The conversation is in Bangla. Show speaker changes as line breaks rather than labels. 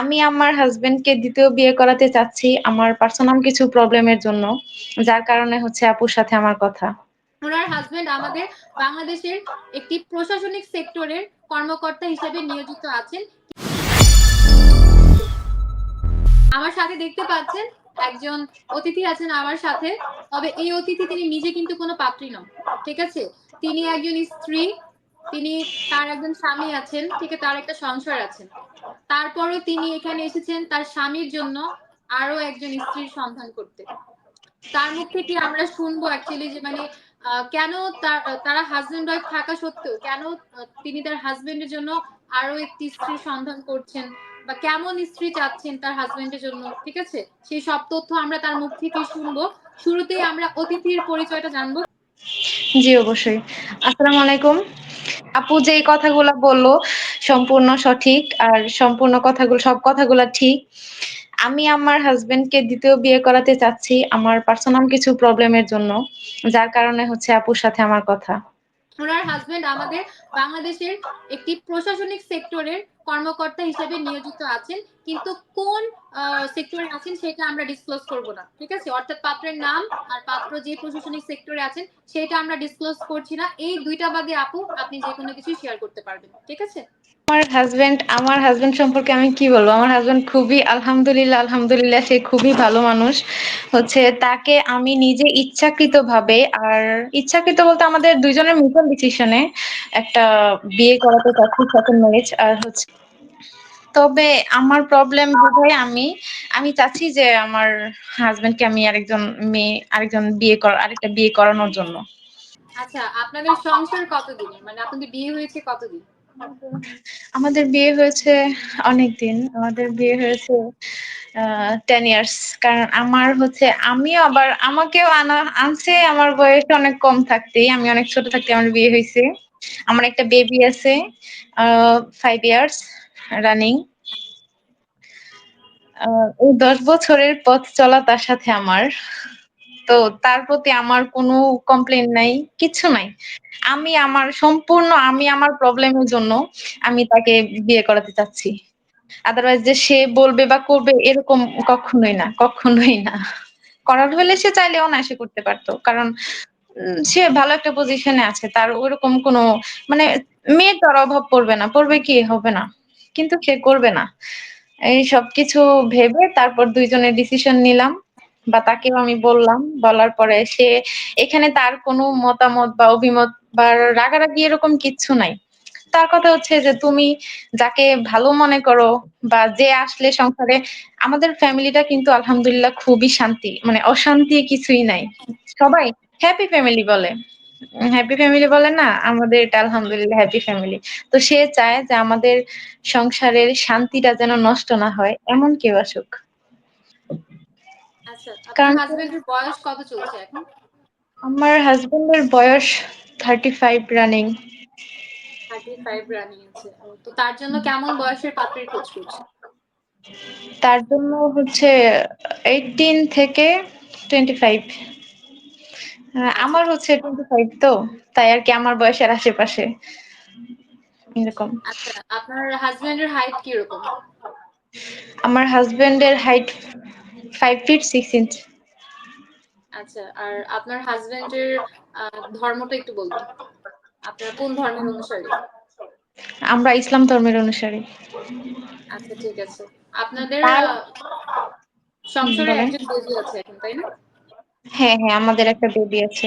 আমি আমার হাসব্যান্ডকে ২য় বিয়ে করাতে চাচ্ছি আমার পার্সোনাল কিছু প্রবলেমের জন্য। যার কারণে হচ্ছে আপুর সাথে আমার কথা।
ওনার হাসব্যান্ড আমাদের বাংলাদেশের একটি প্রশাসনিক সেক্টরের কর্মকর্তা হিসেবে নিয়োজিত আছেন। আমার সাথে দেখতে পাচ্ছেন একজন অতিথি আছেন আমার সাথে। তবে এই অতিথি তিনি নিজে কিন্তু কোনো পাত্রী নন। ঠিক আছে? তিনি একজন স্ত্রী, তিনি তার একজন স্বামী আছেন, ঠিক আছে? তার একটা সংসার আছে। তারপরও তিনি এখানে এসেছেন তার স্বামীর জন্য আরও একজন স্ত্রীর সন্ধান করতে। তার মুখ থেকে আমরা শুনব অ্যাকচুয়ালি যে মানে কেন তার হাসব্যান্ড ওয়াইফ থাকা সত্ত্বেও কেন তিনি তার হাসব্যান্ডের জন্য আরও একটি স্ত্রীর সন্ধান করছেন বা কেমন স্ত্রী চাচ্ছেন তার হাসব্যান্ডের জন্য, ঠিক আছে? সেই সব তথ্য আমরা তার মুখ থেকে শুনব। শুরুতেই আমরা অতিথির পরিচয়টা জানব।
জি, অবশ্যই। আসসালামু আলাইকুম। আপু যেই কথাগুলো বলল সম্পূর্ণ সঠিক আর সম্পূর্ণ কথাগুলো, সব কথাগুলো ঠিক। আমি আমার হাজবেন্ডকে দ্বিতীয় বিয়ে করাতে চাচ্ছি আমার পার্সোনাল কিছু প্রবলেমের জন্য। যার কারণে হচ্ছে আপুর সাথে আমার কথা।
ওনার হাজবেন্ড আমাদের বাংলাদেশের একটি প্রশাসনিক সেক্টরের কর্মকর্তা হিসেবে নিয়োজিত আছেন। কিন্তু কোন সেক্টরে আছেন সেটা আমরা ডিসক্লোজ করব না। ঠিক আছে? অর্থাৎ পাত্রের নাম আর পাত্র যে প্রশাসনিক সেক্টরে আছেন সেটা আমরা ডিসক্লোজ করছি না। এই ২ টা বাদে আপু আপনি যেকোনো কিছুই শেয়ার করতে পারবেন। ঠিক আছে?
আমার হাসব্যান্ড আমার হাসব্যান্ড সম্পর্কে আমি কি বলব? আমার হাসব্যান্ড খুবই আলহামদুলিল্লাহ, আলহামদুলিল্লাহ সে খুবই ভালো মানুষ। হচ্ছে তাকে আমি নিজে ইচ্ছাকৃত ভাবে আর ইচ্ছাকৃত বলতে আমাদের ২ জনের মিউচুয়াল ডিসিশন একটা বিয়ে করাতে চাচ্ছি সেকেন্ড ম্যারেজ আর হচ্ছে তবে আমার প্রবলেম বোধহয় আমি, আমি চাচ্ছি যে আমার হাসব্যান্ডকে আমি আরেকজন মেয়ে আরেকজন বিয়ে করা আরেকটা বিয়ে করানোর জন্য।
আচ্ছা, আপনাদের সংসার কতদিনের? মানে আপনাদের বিয়ে হয়েছে কতদিন?
আমাদের বিয়ে হয়েছে অনেকদিন। আমাদের বিয়ে হয়েছে 10 ইয়ার্স। কারণ আমার হচ্ছে আমিও আবার আমাকেও আনা আনছে আমার বয়স অনেক কম থাকতেই। আমি অনেক ছোট থাকতে আমার বিয়ে হইছে। আমার একটা বেবি আছে 5 ইয়ার্স রানিং। এই ১০ বছরের পথ চলা তার সাথে আমার। তো তার প্রতি আমার কোনো কমপ্লেন নাই, কিচ্ছু নাই। আমি আমার সম্পূর্ণ আমি আমার প্রবলেম এর জন্য আমি তাকে বিয়ে করাতে চাচ্ছি। আদারওয়াইজ যে সে বলবে বা করবে এরকম কখনোই না, কখনোই না। করার হলে সে চাইলে অনায়াসে করতে পারতো কারণ সে ভালো একটা পজিশনে আছে। তার ওরকম কোনো মানে মেয়ের তো আর অভাব পড়বে না। পড়বে কি? হবে না। কিন্তু সে করবে না। এই সবকিছু ভেবে তারপর ২ জনে ডিসিশন নিলাম বা তাকেও আমি বললাম। বলার পরে সে এখানে তার কোনো মতামত বা অভিমত বা রাগারাগি এরকম কিচ্ছু নাই। তার কথা হচ্ছে যে, তুমি যাকে ভালো মনে করো বা যে আসলে সংসারে, আমাদের ফ্যামিলিটা কিন্তু আলহামদুলিল্লাহ খুবই শান্তি। মানে অশান্তি কিছুই নাই। সবাই হ্যাপি ফ্যামিলি বলে। হ্যাপি ফ্যামিলি বলে না? আমাদের এটা আলহামদুলিল্লাহ হ্যাপি ফ্যামিলি। তো সে চায় যে আমাদের সংসারের শান্তিটা যেন নষ্ট না হয় এমন কেউ আসুক।
আচ্ছা,
কারণ
বয়স কত চলছে এখন?
আমার হাসব্যান্ডের বয়স 35 রানিং।
রানিং তো তার জন্য কেমন বয়সের পাত্রীর খোঁজ করছেন?
তার জন্য হচ্ছে 18 থেকে 25 আ
আচ্ছা।
আমার হচ্ছে 25 তো। তাই আরকি আমার বয়সের আশেপাশে। এরকম।
আচ্ছা, আপনার হাসব্যান্ডের হাইট কীরকম?
আমার হাসব্যান্ডের হাইট 5 ফিট 6 ইঞ্চ।
আচ্ছা, আর আপনার হাসব্যান্ডের আ ধর্মটা একটু বলবেন? আপনারা কোন ধর্মের অনুসারী?
আমরা ইসলাম ধর্মের অনুসারী।
আচ্ছা ঠিক আছে। আপনাদের সংসারে একজন বেবি আছে এখন, তাই না?
হ্যাঁ হ্যাঁ আমাদের একটা বেবি আছে।